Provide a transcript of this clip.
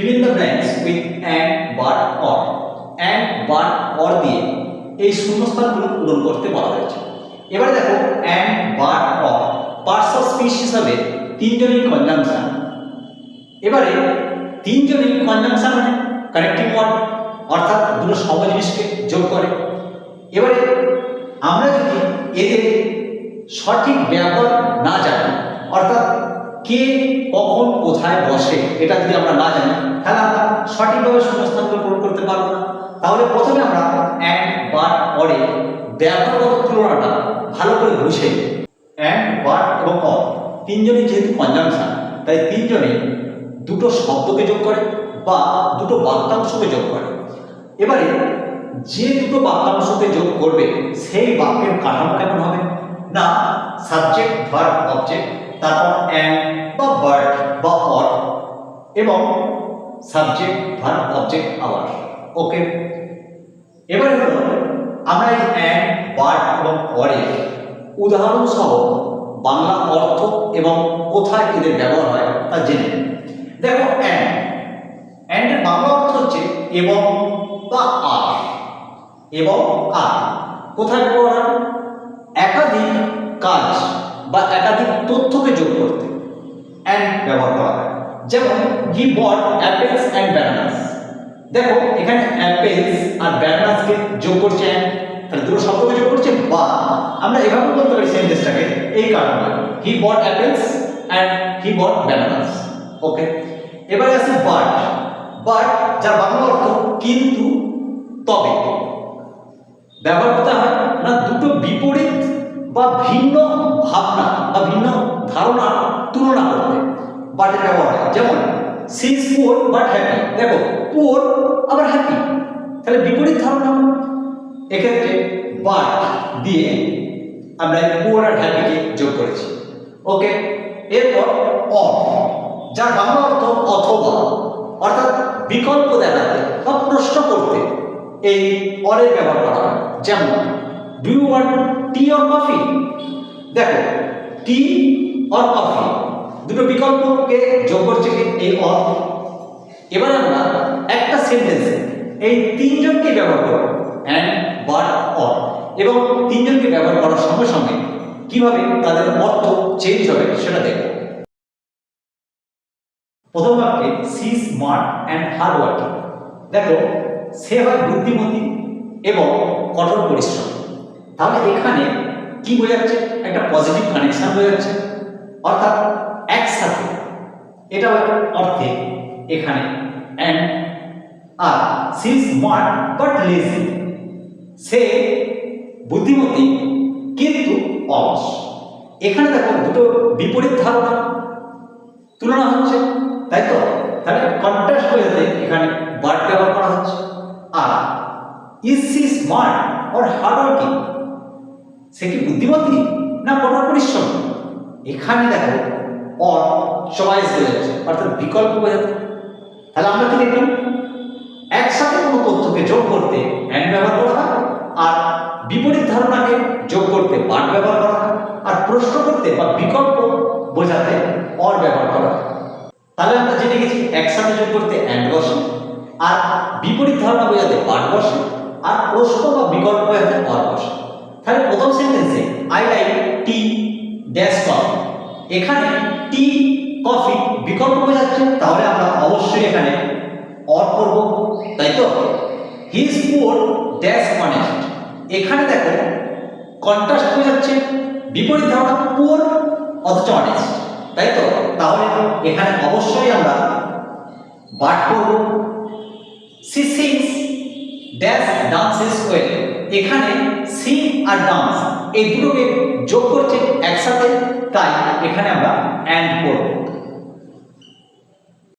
fill in the blanks with and, but, or. And, but, or দিয়ে এই শূন্যস্থানগুলো পূরণ করতে বলা হয়েছে। এবারে দেখো, and, but, or parts of speech হিসাবে তিনজনই কনজাংশন এবারে তিনজনই কনজাংশন মানে কানেক্টিং ওয়ার্ড অর্থাৎ দুটো সম জিনিসকে যোগ করে। এবারে আমরা যদি এদের সঠিক ব্যবহার কখন কোথায় বসে, এটা যদি আমরা না জানি, তাহলে আমরা সঠিকভাবে শূন্যস্থানগুলো পূরণ করতে পারব না। তাহলে প্রথমে আমরা অ্যান্ড বাট পরে ব্যবহারগত তুলনাটা ভালো করে বুঝে অ্যান্ড বাট এবং অর তিনজনই যেহেতু কনজাংশন, তাই তিনজনে দুটো শব্দকে যোগ করে বা দুটো বাক্যাংশকে যোগ করে। এবারে যে দুটো বাক্যাংশকে যোগ করবে, সেই বাক্যের কাঠামো কেমন হবে? না সাবজেক্ট ভার্ব অবজেক্ট তারপর অ্যান্ড বা বার্ড বা অর এবং subject verb object our okay এবারে হলো আমরা এই অ্যান্ড বার্ড এবং অরের উদাহরণ সহ বাংলা অর্থ এবং কোথায় এদের ব্যবহার হয় তা জেনে। দেখো অ্যান্ড অ্যান্ডের বাংলা অর্থ হচ্ছে এবং বা আর এবং আর কোথায় ব্যবহার হয়? একাধিক কাজ বা একাধিক তথ্যকে যোগ করতে অ্যান্ড ব্যবহার করা হয়। যেমন he bought apples and bananas দেখো এখানে অ্যাপেলস আর ব্যানানাসকে যোগ করছে and, তাহলে দুটো শব্দকে যোগ করছে বা আমরা এভাবে বলতে পারি সেন্টেন্সটাকে এই কারণে। He bought apples and he bought bananas okay এবারে আছে বাট বাট যার বাংলা অর্থ কিন্তু তবে। ব্যবহার করতে হয় না দুটো বিপরীত বা ভিন্ন ভাবনা বা ভিন্ন ধারণা, তুলনা করতে। বাটের ব্যবহার হয়। যেমন she is poor but happy দেখো পুয়ার আবার হ্যাপি তাহলে বিপরীত ধারণা এক্ষেত্রে বাট দিয়ে আমরা পুয়ার আর হ্যাপিকে যোগ করেছি। ওকে এরপর অফ যার বাংলা অর্থ অথবা। অর্থাৎ বিকল্প দেখাতে বা প্রশ্ন করতে এই অরের ব্যবহার করা হয়। যেমন do you want tea or coffee দেখো টি অর কফি দুটো বিকল্পকে যোগ করছে এই অর এবার আমরা একটা সেন্টেন্সে এই তিনজনকে ব্যবহার করব অ্যান্ড বাট অর এবং তিনজনকে ব্যবহার করার সঙ্গে সঙ্গে কীভাবে তাদের অর্থ চেঞ্জ হবে সেটা দেখব। প্রথম বাক্যে she smart and hard working দেখো, সে হয় বুদ্ধিমতী এবং কঠোর পরিশ্রম। তাহলে এখানে কি বোঝাচ্ছে একটা পজিটিভ কানেকশন বোঝাচ্ছে অর্থাৎ একসাথে এটা অর্থে এখানে অ্যান্ড আর সি স্মার্ট বাট লেজি সে বুদ্ধিমতী কিন্তু অলস। এখানে দেখো দুটো বিপরীত ধারণা তুলনা হচ্ছে, তাই তো? তাহলে কন্ট্রাস্ট বোঝাতে এখানে বাট ব্যবহার করা হচ্ছে। আর is she smart or hard working সে কি বুদ্ধিমতী না কঠোর পরিশ্রম? এখানে দেখো অর চয়েস যাচ্ছে, অর্থাৎ বিকল্প বোঝাতে তাহলে আমরা কি দেখলাম? একসাথে কোনো তথ্যকে যোগ করতে অ্যান্ড ব্যবহার করা হয়, আর বিপরীত ধারণাকে যোগ করতে বাট ব্যবহার করা হয়, আর প্রশ্ন করতে বা বিকল্প বোঝাতে অর ব্যবহার করা হয়। তাহলে আমরা জেনে গেছি, একসাথে যোগ করতে অ্যান্ড বসে, আর বিপরীত ধারণা বোঝাতে বাট বসে, আর প্রশ্ন বা বিকল্প বোঝাতে অর বসে। তাহলে প্রথম সেন্টেন্সে I like tea dash coffee এখানে টি কফি বিকল্প বোঝাচ্ছে তাহলে আমরা অবশ্যই এখানে অর করব, তাই তো? He is poor dash honest এখানে দেখো কন্ট্রাস্ট বোঝাচ্ছে বিপরীত ধারণা পুয়ার অথচ অনেস্ট তাই তো? তাহলে এখানে অবশ্যই আমরা বাট করব। She sings dash dances well এখানে সিং আর ডান্স এই দুটোকে যোগ করছে একসাথে তাই